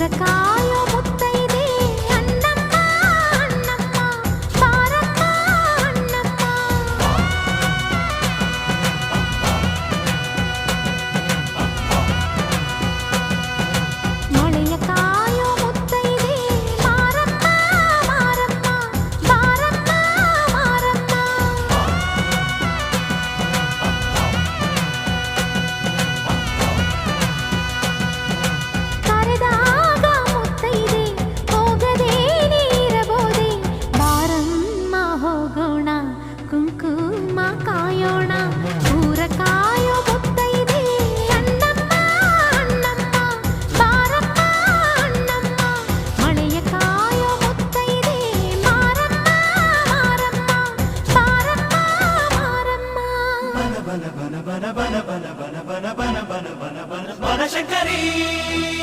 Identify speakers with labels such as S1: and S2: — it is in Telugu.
S1: रखा
S2: బన బన బన బన బన బన బన బన బన బన బన బన శంకరీ